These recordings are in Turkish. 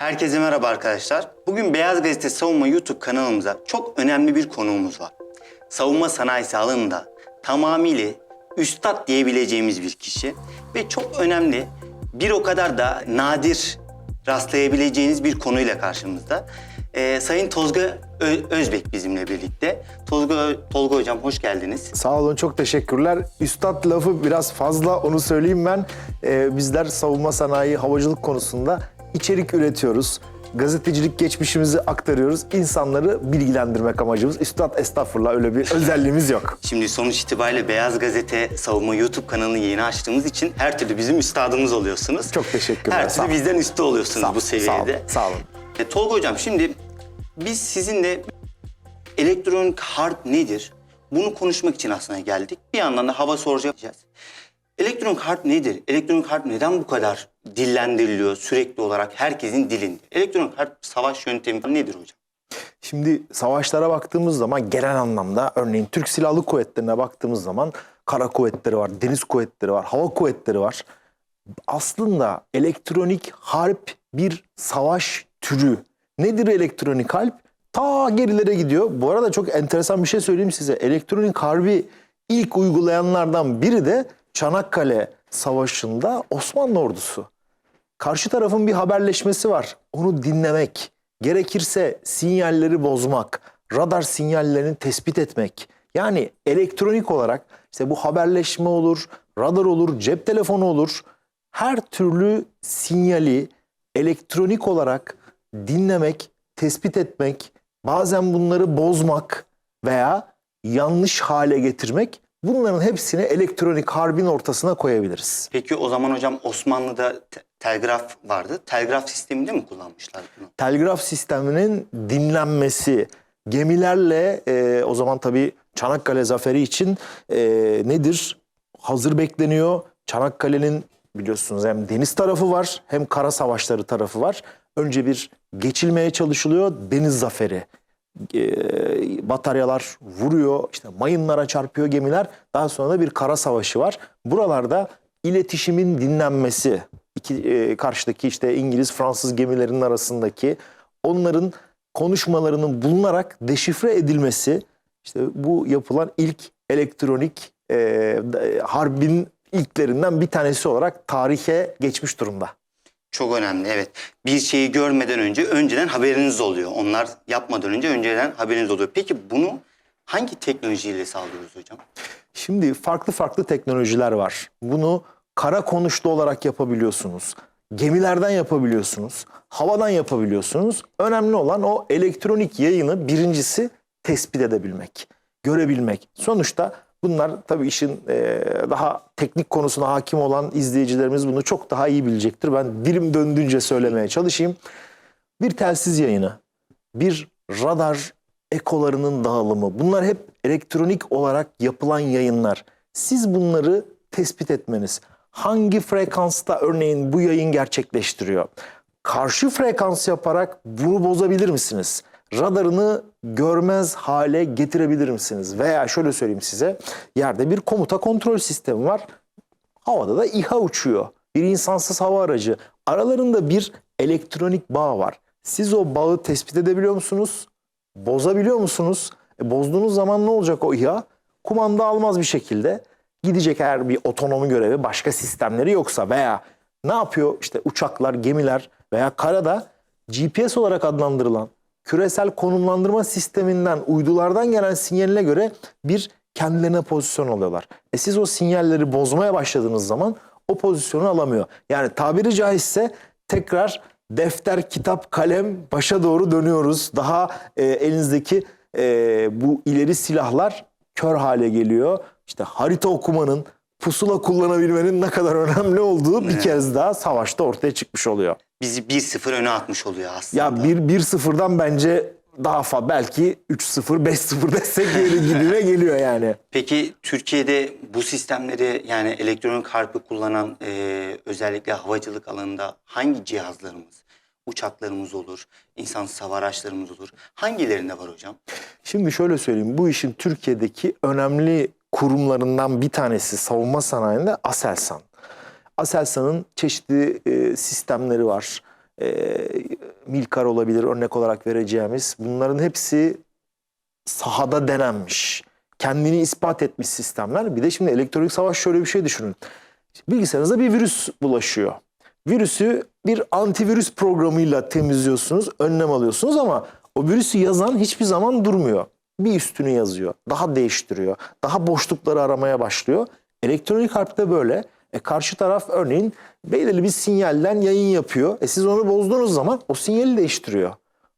Herkese merhaba arkadaşlar. Bugün Beyaz Gazete Savunma YouTube kanalımıza çok önemli bir konuğumuz var. Savunma sanayisi alanında tamamıyla üstad diyebileceğimiz bir kişi ve çok önemli bir o kadar da nadir rastlayabileceğiniz bir konuyla karşımızda. Ee, Sayın Tolga Ö- Özbek bizimle birlikte. Tolga, Tolga Hocam hoş geldiniz. Sağ olun çok teşekkürler. Üstad lafı biraz fazla onu söyleyeyim ben. Ee, bizler savunma sanayi, havacılık konusunda içerik üretiyoruz. Gazetecilik geçmişimizi aktarıyoruz. İnsanları bilgilendirmek amacımız. Üstad estağfurullah öyle bir özelliğimiz yok. Şimdi sonuç itibariyle Beyaz Gazete Savunma YouTube kanalını yeni açtığımız için her türlü bizim üstadımız oluyorsunuz. Çok teşekkürler, Her türlü bizden üstü oluyorsunuz Sağ- bu sağ olun, seviyede. sağ olun. E, Tolga Hocam şimdi biz sizinle elektronik harp nedir? Bunu konuşmak için aslında geldik. Bir yandan da hava soracağız. Elektronik harp nedir? Elektronik harp neden bu kadar dillendiriliyor sürekli olarak herkesin dilinde? Elektronik harp savaş yöntemi nedir hocam? Şimdi savaşlara baktığımız zaman genel anlamda örneğin Türk Silahlı Kuvvetleri'ne baktığımız zaman kara kuvvetleri var, deniz kuvvetleri var, hava kuvvetleri var. Aslında elektronik harp bir savaş türü. Nedir elektronik harp? Ta gerilere gidiyor. Bu arada çok enteresan bir şey söyleyeyim size. Elektronik harbi ilk uygulayanlardan biri de Çanakkale Savaşı'nda Osmanlı ordusu. Karşı tarafın bir haberleşmesi var. Onu dinlemek, gerekirse sinyalleri bozmak, radar sinyallerini tespit etmek. Yani elektronik olarak işte bu haberleşme olur, radar olur, cep telefonu olur. Her türlü sinyali elektronik olarak dinlemek, tespit etmek, bazen bunları bozmak veya yanlış hale getirmek bunların hepsini elektronik harbin ortasına koyabiliriz. Peki o zaman hocam Osmanlı'da te- telgraf vardı. Telgraf sisteminde mi kullanmışlar bunu? telgraf sisteminin dinlenmesi, gemilerle e, o zaman tabii Çanakkale zaferi için e, nedir? Hazır bekleniyor. Çanakkale'nin biliyorsunuz hem deniz tarafı var hem kara savaşları tarafı var. Önce bir geçilmeye çalışılıyor deniz zaferi. E, bataryalar vuruyor, işte mayınlara çarpıyor gemiler. Daha sonra da bir kara savaşı var. Buralarda iletişimin dinlenmesi, iki, e, karşıdaki işte İngiliz, Fransız gemilerinin arasındaki onların konuşmalarının bulunarak deşifre edilmesi, işte bu yapılan ilk elektronik e, harbin ilklerinden bir tanesi olarak tarihe geçmiş durumda. Çok önemli evet. Bir şeyi görmeden önce önceden haberiniz oluyor. Onlar yapmadan önce önceden haberiniz oluyor. Peki bunu hangi teknolojiyle sağlıyoruz hocam? Şimdi farklı farklı teknolojiler var. Bunu kara konuşlu olarak yapabiliyorsunuz. Gemilerden yapabiliyorsunuz. Havadan yapabiliyorsunuz. Önemli olan o elektronik yayını birincisi tespit edebilmek, görebilmek. Sonuçta bunlar tabii işin e, daha teknik konusuna hakim olan izleyicilerimiz bunu çok daha iyi bilecektir. Ben dilim döndüğünce söylemeye çalışayım. Bir telsiz yayını, bir radar ekolarının dağılımı bunlar hep elektronik olarak yapılan yayınlar. Siz bunları tespit etmeniz. Hangi frekansta örneğin bu yayın gerçekleştiriyor? Karşı frekans yaparak bunu bozabilir misiniz? Radarını görmez hale getirebilir misiniz? Veya şöyle söyleyeyim size. Yerde bir komuta kontrol sistemi var. Havada da İHA uçuyor. Bir insansız hava aracı. Aralarında bir elektronik bağ var. Siz o bağı tespit edebiliyor musunuz? Bozabiliyor musunuz? E, bozduğunuz zaman ne olacak o İHA? Kumanda almaz bir şekilde. Gidecek eğer bir otonomi görevi başka sistemleri yoksa veya ne yapıyor işte uçaklar, gemiler veya karada GPS olarak adlandırılan küresel konumlandırma sisteminden uydulardan gelen sinyaline göre bir kendilerine pozisyon alıyorlar. E siz o sinyalleri bozmaya başladığınız zaman o pozisyonu alamıyor. Yani tabiri caizse tekrar defter, kitap, kalem başa doğru dönüyoruz. Daha e, elinizdeki e, bu ileri silahlar kör hale geliyor. İşte harita okumanın, pusula kullanabilmenin ne kadar önemli olduğu bir kez daha savaşta ortaya çıkmış oluyor. Bizi 1-0 öne atmış oluyor aslında. Ya 1-1-0'dan bence daha fazla belki 3-0, 5-0 desek yeri gibime geliyor yani. Peki Türkiye'de bu sistemleri yani elektronik harpi kullanan e, özellikle havacılık alanında hangi cihazlarımız, uçaklarımız olur, insansız hava araçlarımız olur? Hangilerinde var hocam? Şimdi şöyle söyleyeyim. Bu işin Türkiye'deki önemli kurumlarından bir tanesi savunma sanayinde Aselsan. Aselsan'ın çeşitli e, sistemleri var. e, Milkar olabilir örnek olarak vereceğimiz. Bunların hepsi sahada denenmiş. Kendini ispat etmiş sistemler. Bir de şimdi elektronik savaş şöyle bir şey düşünün. Bilgisayarınıza bir virüs bulaşıyor. Virüsü bir antivirüs programıyla temizliyorsunuz, önlem alıyorsunuz ama o virüsü yazan hiçbir zaman durmuyor. Bir üstünü yazıyor, daha değiştiriyor, daha boşlukları aramaya başlıyor. Elektronik harpte böyle. E karşı taraf örneğin belirli bir sinyalden yayın yapıyor. E siz onu bozduğunuz zaman o sinyali değiştiriyor.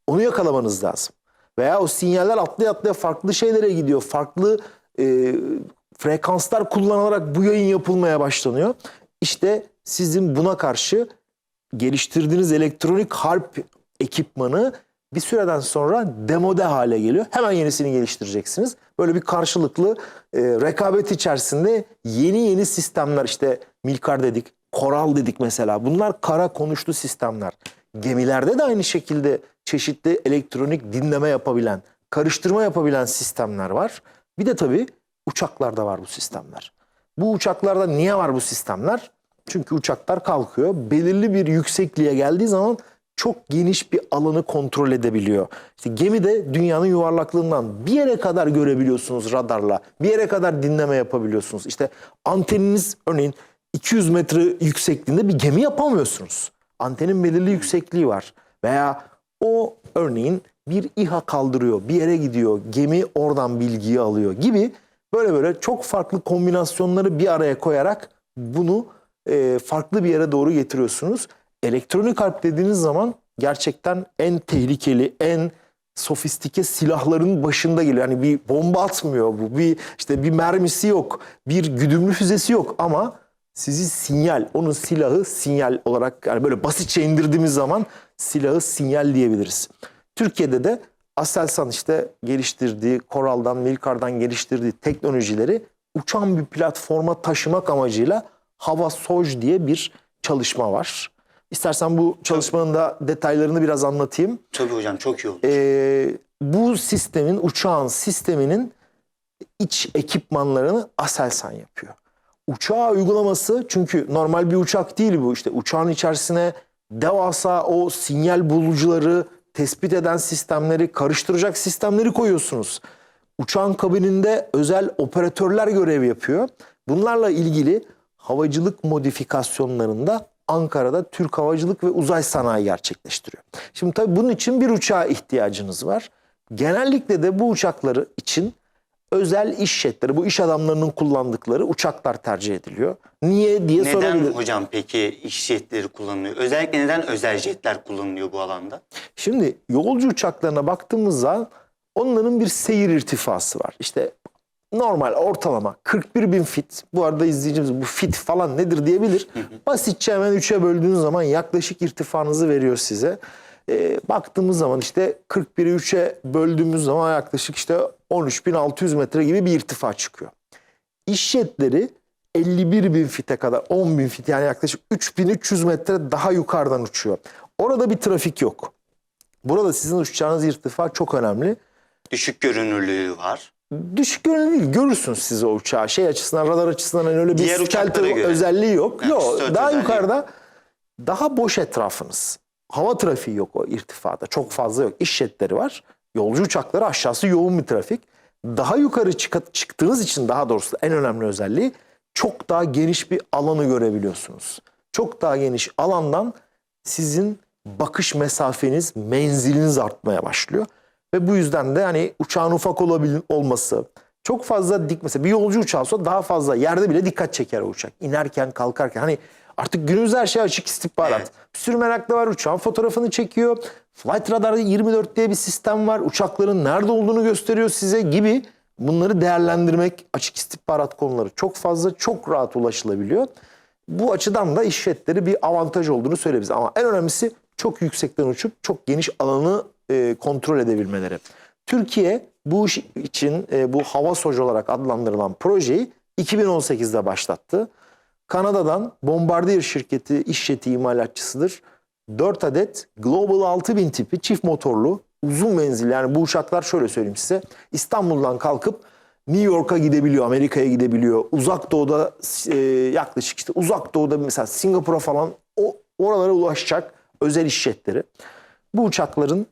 Onu yakalamanız lazım. Veya o sinyaller atlaya atlaya farklı şeylere gidiyor. Farklı e, frekanslar kullanılarak bu yayın yapılmaya başlanıyor. İşte sizin buna karşı geliştirdiğiniz elektronik harp ekipmanı bir süreden sonra demode hale geliyor. Hemen yenisini geliştireceksiniz. Böyle bir karşılıklı e, rekabet içerisinde yeni yeni sistemler işte Milkar dedik, Koral dedik mesela. Bunlar kara konuşlu sistemler. Gemilerde de aynı şekilde çeşitli elektronik dinleme yapabilen, karıştırma yapabilen sistemler var. Bir de tabii uçaklarda var bu sistemler. Bu uçaklarda niye var bu sistemler? Çünkü uçaklar kalkıyor. Belirli bir yüksekliğe geldiği zaman çok geniş bir alanı kontrol edebiliyor. İşte gemi de dünyanın yuvarlaklığından bir yere kadar görebiliyorsunuz radarla. Bir yere kadar dinleme yapabiliyorsunuz. İşte anteniniz örneğin 200 metre yüksekliğinde bir gemi yapamıyorsunuz. Antenin belirli yüksekliği var. Veya o örneğin bir İHA kaldırıyor, bir yere gidiyor, gemi oradan bilgiyi alıyor gibi böyle böyle çok farklı kombinasyonları bir araya koyarak bunu e, farklı bir yere doğru getiriyorsunuz. Elektronik harp dediğiniz zaman gerçekten en tehlikeli, en sofistike silahların başında geliyor. Yani bir bomba atmıyor bu. Bir işte bir mermisi yok. Bir güdümlü füzesi yok ama sizi sinyal, onun silahı sinyal olarak yani böyle basitçe indirdiğimiz zaman silahı sinyal diyebiliriz. Türkiye'de de Aselsan işte geliştirdiği, Koral'dan, Milkar'dan geliştirdiği teknolojileri uçan bir platforma taşımak amacıyla Hava Soj diye bir çalışma var. İstersen bu çalışmanın da detaylarını biraz anlatayım. Tabii hocam çok iyi oldu. Ee, bu sistemin, uçağın sisteminin iç ekipmanlarını Aselsan yapıyor. Uçağa uygulaması çünkü normal bir uçak değil bu işte uçağın içerisine devasa o sinyal bulucuları tespit eden sistemleri karıştıracak sistemleri koyuyorsunuz. Uçağın kabininde özel operatörler görev yapıyor. Bunlarla ilgili havacılık modifikasyonlarında Ankara'da Türk Havacılık ve Uzay Sanayi gerçekleştiriyor. Şimdi tabii bunun için bir uçağa ihtiyacınız var. Genellikle de bu uçakları için özel iş jetleri, bu iş adamlarının kullandıkları uçaklar tercih ediliyor. Niye diye Neden sorabilir. hocam peki iş jetleri kullanılıyor? Özellikle neden özel jetler kullanılıyor bu alanda? Şimdi yolcu uçaklarına baktığımızda onların bir seyir irtifası var. İşte normal ortalama 41 bin fit. Bu arada izleyicimiz bu fit falan nedir diyebilir. Basitçe hemen 3'e böldüğünüz zaman yaklaşık irtifanızı veriyor size. Ee, baktığımız zaman işte 41'i 3'e böldüğümüz zaman yaklaşık işte 13.600 metre gibi bir irtifa çıkıyor. İş jetleri 51 bin fite kadar 10 bin fit yani yaklaşık 3300 metre daha yukarıdan uçuyor. Orada bir trafik yok. Burada sizin uçacağınız irtifa çok önemli. Düşük görünürlüğü var. Düşük görünümlü değil. Görürsünüz siz o uçağı. Şey açısından, radar açısından hani öyle bir Diğer uçaklara stealth göre. özelliği yok. Yani yok. stealth Daha özelliği yukarıda daha boş etrafınız. Hava trafiği yok o irtifada. Çok fazla yok. İş jetleri var. Yolcu uçakları aşağısı yoğun bir trafik. Daha yukarı çık- çıktığınız için daha doğrusu en önemli özelliği çok daha geniş bir alanı görebiliyorsunuz. Çok daha geniş alandan sizin bakış mesafeniz, menziliniz artmaya başlıyor. Ve bu yüzden de hani uçağın ufak olabil olması, çok fazla dik mesela bir yolcu uçağı olsa daha fazla yerde bile dikkat çeker o uçak. İnerken, kalkarken hani artık günümüzde her şey açık istihbarat. Evet. Bir sürü meraklı var uçağın fotoğrafını çekiyor. Flight Radar 24 diye bir sistem var. Uçakların nerede olduğunu gösteriyor size gibi bunları değerlendirmek açık istihbarat konuları çok fazla çok rahat ulaşılabiliyor. Bu açıdan da iş jetleri bir avantaj olduğunu söyleyebiliriz. Ama en önemlisi çok yüksekten uçup çok geniş alanı e, kontrol edebilmeleri. Türkiye bu iş için e, bu hava soju olarak adlandırılan projeyi 2018'de başlattı. Kanada'dan Bombardier şirketi iş jeti imalatçısıdır. 4 adet Global 6000 tipi çift motorlu uzun menzilli yani bu uçaklar şöyle söyleyeyim size İstanbul'dan kalkıp New York'a gidebiliyor, Amerika'ya gidebiliyor. Uzak doğuda e, yaklaşık işte uzak doğuda mesela Singapur'a falan o oralara ulaşacak özel iş. Bu uçakların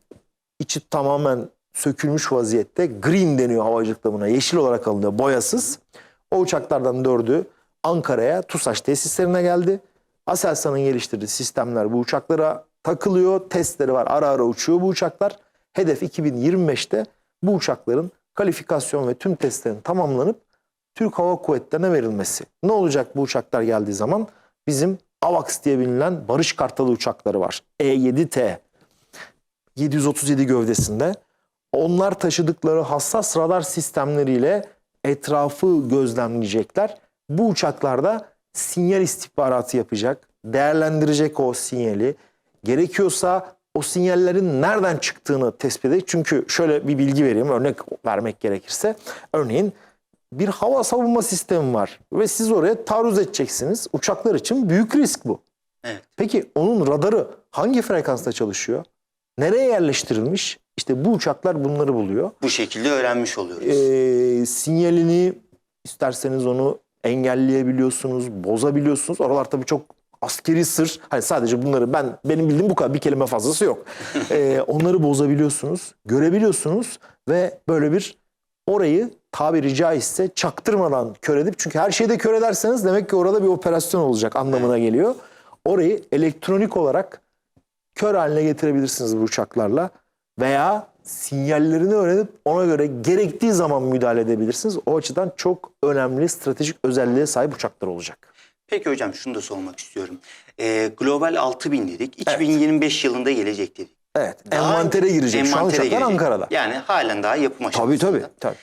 içi tamamen sökülmüş vaziyette. Green deniyor havacılıkta buna. Yeşil olarak alınıyor boyasız. O uçaklardan dördü Ankara'ya TUSAŞ tesislerine geldi. Aselsan'ın geliştirdiği sistemler bu uçaklara takılıyor. Testleri var. Ara ara uçuyor bu uçaklar. Hedef 2025'te bu uçakların kalifikasyon ve tüm testlerin tamamlanıp Türk Hava Kuvvetleri'ne verilmesi. Ne olacak bu uçaklar geldiği zaman? Bizim AVAX diye bilinen Barış Kartalı uçakları var. E-7T. 737 gövdesinde. Onlar taşıdıkları hassas radar sistemleriyle etrafı gözlemleyecekler. Bu uçaklarda sinyal istihbaratı yapacak, değerlendirecek o sinyali. Gerekiyorsa o sinyallerin nereden çıktığını tespit edecek. Çünkü şöyle bir bilgi vereyim, örnek vermek gerekirse. Örneğin bir hava savunma sistemi var ve siz oraya taarruz edeceksiniz. Uçaklar için büyük risk bu. Evet. Peki onun radarı hangi frekansta çalışıyor? Nereye yerleştirilmiş? İşte bu uçaklar bunları buluyor. Bu şekilde öğrenmiş oluyoruz. Ee, sinyalini isterseniz onu engelleyebiliyorsunuz, bozabiliyorsunuz. Oralar tabii çok askeri sır. Hani sadece bunları ben benim bildiğim bu kadar bir kelime fazlası yok. Ee, onları bozabiliyorsunuz, görebiliyorsunuz ve böyle bir orayı tabiri caizse çaktırmadan kör edip çünkü her şeyde kör ederseniz demek ki orada bir operasyon olacak anlamına geliyor. Orayı elektronik olarak kör haline getirebilirsiniz bu uçaklarla veya sinyallerini öğrenip ona göre gerektiği zaman müdahale edebilirsiniz. O açıdan çok önemli stratejik özelliğe sahip uçaklar olacak. Peki hocam şunu da sormak istiyorum. Ee, Global 6000 dedik. 2025 yılında gelecek dedik. Evet, Daha envantere girecek. Şu an envantere uçaklar girecek. Ankara'da. Yani halen daha yapım Tabii aşamasında. tabii. tabii.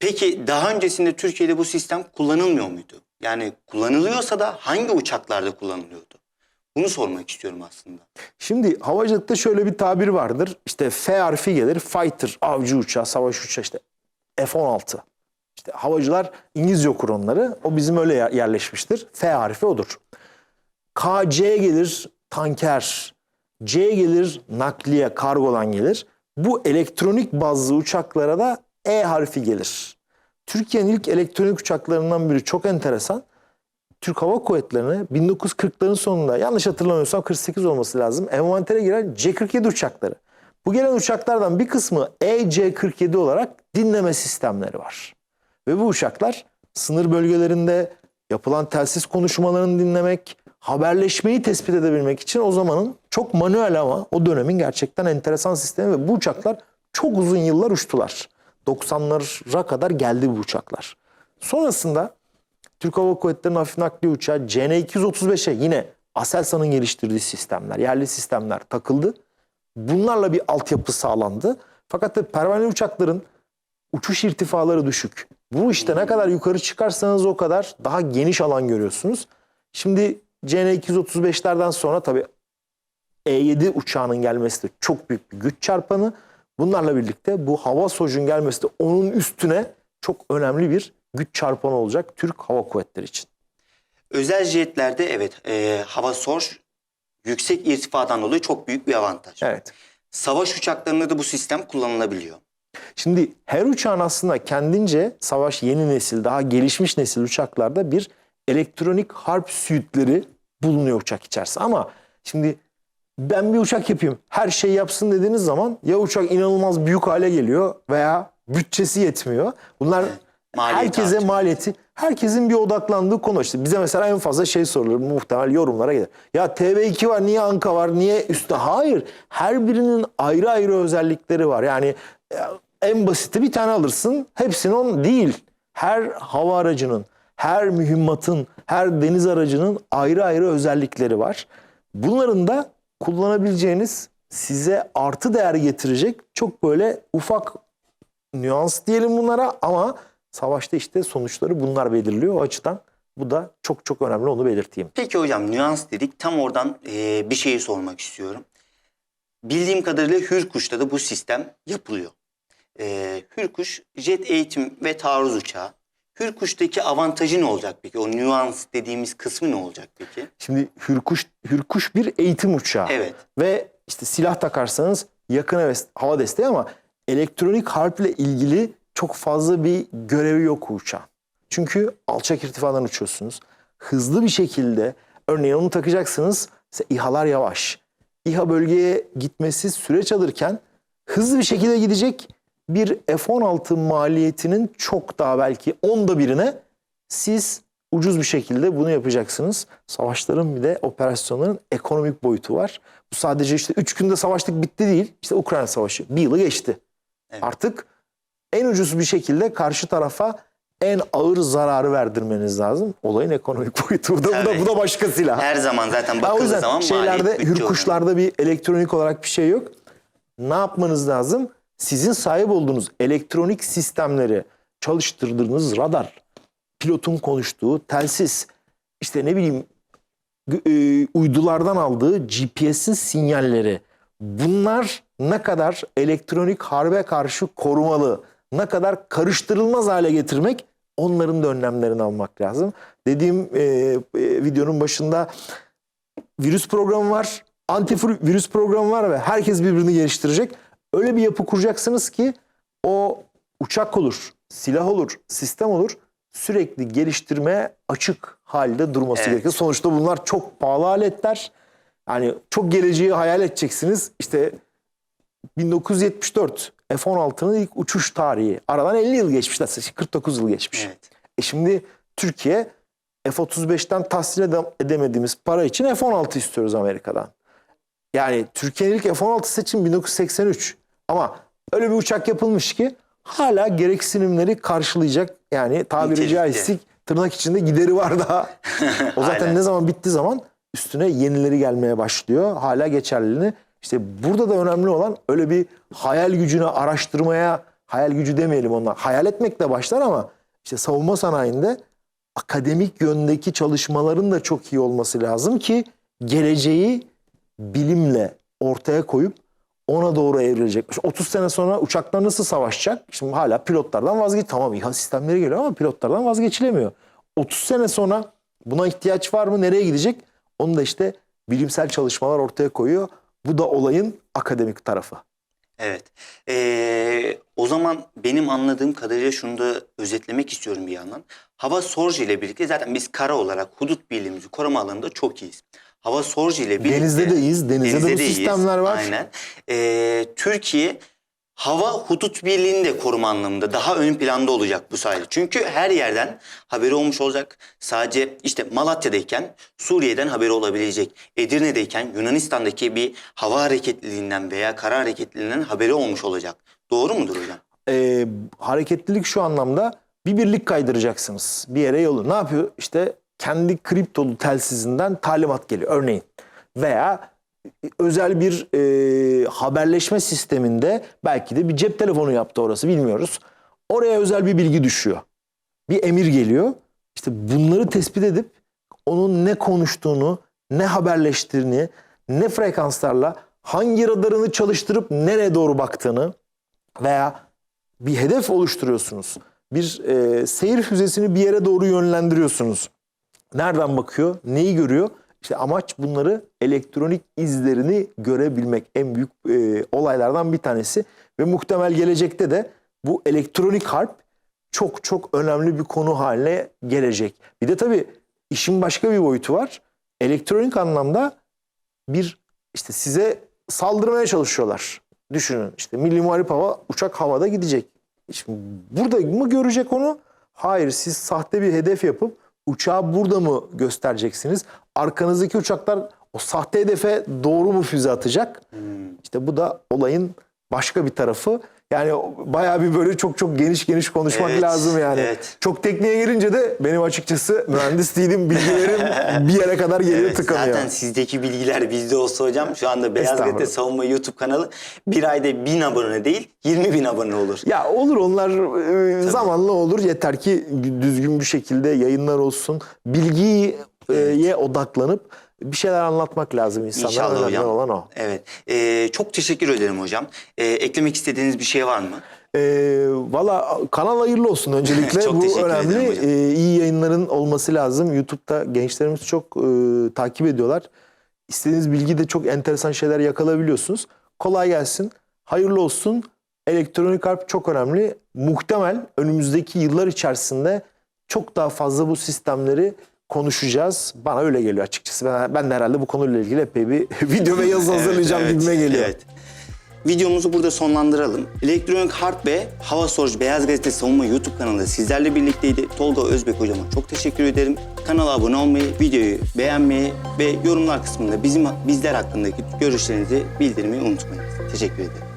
Peki daha öncesinde Türkiye'de bu sistem kullanılmıyor muydu? Yani kullanılıyorsa da hangi uçaklarda kullanılıyordu? Bunu sormak istiyorum aslında. Şimdi havacılıkta şöyle bir tabir vardır. İşte F harfi gelir. Fighter, avcı uçağı, savaş uçağı işte F-16. İşte havacılar İngilizce okur onları. O bizim öyle yer- yerleşmiştir. F harfi odur. KC gelir tanker. C gelir nakliye, kargodan gelir. Bu elektronik bazlı uçaklara da E harfi gelir. Türkiye'nin ilk elektronik uçaklarından biri çok enteresan. Türk Hava Kuvvetleri'ne 1940'ların sonunda yanlış hatırlamıyorsam 48 olması lazım. Envantere giren C-47 uçakları. Bu gelen uçaklardan bir kısmı EC-47 olarak dinleme sistemleri var. Ve bu uçaklar sınır bölgelerinde yapılan telsiz konuşmalarını dinlemek, haberleşmeyi tespit edebilmek için o zamanın çok manuel ama o dönemin gerçekten enteresan sistemi ve bu uçaklar çok uzun yıllar uçtular. 90'lara kadar geldi bu uçaklar. Sonrasında Türk Hava Kuvvetleri'nin hafif nakliye uçağı CN-235'e yine Aselsan'ın geliştirdiği sistemler, yerli sistemler takıldı. Bunlarla bir altyapı sağlandı. Fakat tabii pervaneli uçakların uçuş irtifaları düşük. Bu işte ne kadar yukarı çıkarsanız o kadar daha geniş alan görüyorsunuz. Şimdi CN-235'lerden sonra tabii E-7 uçağının gelmesi de çok büyük bir güç çarpanı. Bunlarla birlikte bu hava sojun gelmesi de onun üstüne çok önemli bir güç çarpanı olacak Türk Hava Kuvvetleri için. Özel jetlerde evet e, hava sor yüksek irtifadan dolayı çok büyük bir avantaj. Evet. Savaş uçaklarında da bu sistem kullanılabiliyor. Şimdi her uçağın aslında kendince savaş yeni nesil, daha gelişmiş nesil uçaklarda bir elektronik harp süitleri bulunuyor uçak içerisinde. Ama şimdi ben bir uçak yapayım, her şey yapsın dediğiniz zaman ya uçak inanılmaz büyük hale geliyor veya bütçesi yetmiyor. Bunlar maliyeti herkese artıyor. maliyeti, herkesin bir odaklandığı konu işte. Bize mesela en fazla şey sorulur, muhtemel yorumlara gelir. Ya TB2 var, niye Anka var, niye üstte? Hayır, her birinin ayrı ayrı özellikleri var. Yani e, en basiti bir tane alırsın, hepsinin on değil. Her hava aracının, her mühimmatın, her deniz aracının ayrı ayrı özellikleri var. Bunların da kullanabileceğiniz size artı değer getirecek çok böyle ufak nüans diyelim bunlara ama savaşta işte sonuçları bunlar belirliyor. O açıdan bu da çok çok önemli onu belirteyim. Peki hocam nüans dedik. Tam oradan e, bir şeyi sormak istiyorum. Bildiğim kadarıyla Hürkuş'ta da bu sistem yapılıyor. E, Hürkuş jet eğitim ve taarruz uçağı. Hürkuş'taki avantajı ne olacak peki? O nüans dediğimiz kısmı ne olacak peki? Şimdi Hürkuş, Hürkuş bir eğitim uçağı. Evet. Ve işte silah takarsanız yakın hava desteği ama elektronik harple ilgili çok fazla bir görevi yok uçağın. Çünkü alçak irtifadan uçuyorsunuz. Hızlı bir şekilde örneğin onu takacaksınız. Mesela İHA'lar yavaş. İHA bölgeye gitmesi süreç alırken hızlı bir şekilde gidecek bir F-16 maliyetinin çok daha belki onda birine siz ucuz bir şekilde bunu yapacaksınız. Savaşların bir de operasyonların ekonomik boyutu var. Bu sadece işte 3 günde savaştık bitti değil. İşte Ukrayna Savaşı bir yılı geçti. Evet. Artık en ucuz bir şekilde karşı tarafa en ağır zararı verdirmeniz lazım. Olayın ekonomik boyutu. Bu da, bu da, bu da başka silah. Her zaman zaten bakıldığı yüzden zaman şeylerde, hürkuşlarda bir elektronik olarak bir şey yok. Ne yapmanız lazım? Sizin sahip olduğunuz elektronik sistemleri çalıştırdığınız radar, pilotun konuştuğu telsiz, işte ne bileyim e, uydulardan aldığı GPS'in sinyalleri. Bunlar ne kadar elektronik harbe karşı korumalı, ne kadar karıştırılmaz hale getirmek onların da önlemlerini almak lazım. Dediğim e, e, videonun başında virüs programı var, antivirüs programı var ve herkes birbirini geliştirecek. Öyle bir yapı kuracaksınız ki o uçak olur, silah olur, sistem olur sürekli geliştirmeye açık halde durması Evet. gerekiyor. Sonuçta bunlar çok pahalı aletler. Yani çok geleceği hayal edeceksiniz. İşte 1974 F-16'nın ilk uçuş tarihi. Aradan 50 yıl geçmiş. Nasıl? 49 yıl geçmiş. Evet. E şimdi Türkiye F-35'ten tahsil ede- edemediğimiz para için F-16 istiyoruz Amerika'dan. Yani Türkiye'nin ilk F-16 seçim 1983. Ama öyle bir uçak yapılmış ki hala gereksinimleri karşılayacak yani tabiri caizse tırnak içinde gideri var daha. O zaten ne zaman bittiği zaman üstüne yenileri gelmeye başlıyor. Hala geçerliliğini. İşte burada da önemli olan öyle bir hayal gücünü araştırmaya, hayal gücü demeyelim onlar. Hayal etmekle başlar ama işte savunma sanayinde akademik yöndeki çalışmaların da çok iyi olması lazım ki geleceği bilimle ortaya koyup ona doğru evrilecek. İşte 30 sene sonra uçaklar nasıl savaşacak? Şimdi hala pilotlardan vazgeç. Tamam İHA sistemleri geliyor ama pilotlardan vazgeçilemiyor. 30 sene sonra buna ihtiyaç var mı? Nereye gidecek? Onu da işte bilimsel çalışmalar ortaya koyuyor. Bu da olayın akademik tarafı. Evet. Ee, o zaman benim anladığım kadarıyla şunu da özetlemek istiyorum bir yandan. Hava Sorji ile birlikte zaten biz kara olarak hudut birliğimizi koruma alanında çok iyiyiz. Hava Sorji ile birlikte... Denizde de iyiyiz. Denizde, de bu iyiyiz. sistemler var. Aynen. Ee, Türkiye hava hudut birliğini de koruma anlamında daha ön planda olacak bu sayede. Çünkü her yerden haberi olmuş olacak. Sadece işte Malatya'dayken Suriye'den haberi olabilecek. Edirne'deyken Yunanistan'daki bir hava hareketliliğinden veya kara hareketliliğinden haberi olmuş olacak. Doğru mudur hocam? Ee, hareketlilik şu anlamda bir birlik kaydıracaksınız. Bir yere yolu. Ne yapıyor? İşte kendi kriptolu telsizinden talimat geliyor örneğin. Veya özel bir e, haberleşme sisteminde belki de bir cep telefonu yaptı orası bilmiyoruz. Oraya özel bir bilgi düşüyor. Bir emir geliyor. İşte bunları tespit edip onun ne konuştuğunu, ne haberleştiğini, ne frekanslarla hangi radarını çalıştırıp nereye doğru baktığını veya bir hedef oluşturuyorsunuz. Bir e, seyir füzesini bir yere doğru yönlendiriyorsunuz. Nereden bakıyor? Neyi görüyor? İşte amaç bunları elektronik izlerini görebilmek. En büyük e, olaylardan bir tanesi. Ve muhtemel gelecekte de bu elektronik harp çok çok önemli bir konu haline gelecek. Bir de tabii işin başka bir boyutu var. Elektronik anlamda bir işte size saldırmaya çalışıyorlar. Düşünün işte Milli Muharip Hava uçak havada gidecek. Şimdi burada mı görecek onu? Hayır siz sahte bir hedef yapıp uçağı burada mı göstereceksiniz? Arkanızdaki uçaklar o sahte hedefe doğru mu füze atacak? İşte bu da olayın başka bir tarafı. Yani bayağı bir böyle çok çok geniş geniş konuşmak Evet, lazım yani. evet. Çok tekniğe gelince de benim açıkçası mühendis değilim bilgilerim bir yere kadar geliyor Evet, tıkanıyor. zaten sizdeki bilgiler bizde olsa hocam şu anda Beyaz Gazete. Savunma YouTube kanalı bir ayda bin abone değil 20 bin abone olur. Ya olur onlar e, zamanla olur yeter ki düzgün bir şekilde yayınlar olsun. Bilgiye odaklanıp bir şeyler anlatmak lazım insanlara. İnşallah Önemli hocam. olan o. Evet. Ee, çok teşekkür ederim hocam. Ee, eklemek istediğiniz bir şey var mı? E, Valla kanal hayırlı olsun öncelikle. Çok Bu teşekkür önemli. ederim hocam. E, iyi yayınların olması lazım. YouTube'da gençlerimiz çok e, takip ediyorlar. İstediğiniz bilgi de çok enteresan şeyler yakalayabiliyorsunuz. Kolay gelsin. Hayırlı olsun. Elektronik harp çok önemli. Muhtemel önümüzdeki yıllar içerisinde çok daha fazla bu sistemleri konuşacağız. Bana öyle geliyor açıkçası. Ben, ben de herhalde bu konuyla ilgili epey bir video ve yazı hazırlayacağım Evet, gibime geliyor. Evet. Videomuzu burada sonlandıralım. Elektronik Harp ve Hava Sorucu Beyaz Gazete Savunma YouTube kanalında sizlerle birlikteydi. Tolga Özbek hocama çok teşekkür ederim. Kanala abone olmayı, videoyu beğenmeyi ve yorumlar kısmında bizim bizler hakkındaki görüşlerinizi bildirmeyi unutmayın. Teşekkür ederim.